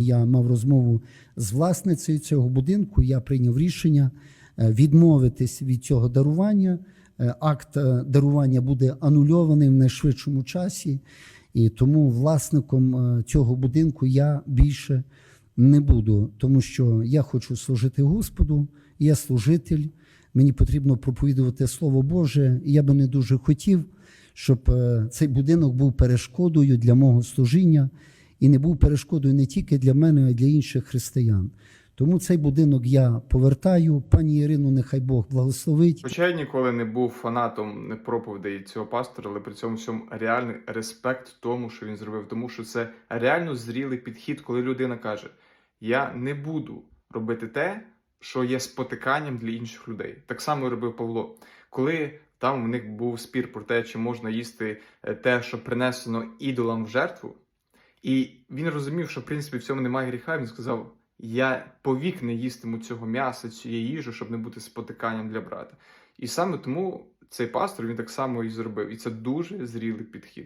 Я мав розмову з власницею цього будинку. Я прийняв рішення е, відмовитись від цього дарування. Е, Акт е, дарування буде анульований в найшвидшому часі, і тому власником цього будинку я більше не буду, тому що я хочу служити Господу, я служитель. Мені потрібно проповідувати Слово Боже. Я би не дуже хотів, щоб цей будинок був перешкодою для мого служіння і не був перешкодою не тільки для мене, а й для інших християн. Тому цей будинок я повертаю. Пані Ірину, нехай Бог благословить. Хоча я ніколи не був фанатом проповідей цього пастора, але при цьому всьому реальний респект тому, що він зробив, тому що це реально зрілий підхід, коли людина каже: Я не буду робити те, що є спотиканням для інших людей. Так само робив Павло. Коли там в них був спір про те, чи можна їсти е, те, що принесено ідолам в жертву, і він розумів, що в принципі в цьому немає гріха. Він сказав: Я повік не їстиму цього м'яса, цієї їжі, щоб не бути спотиканням для брата. І саме тому цей пастор він так само і зробив. І це дуже зрілий підхід.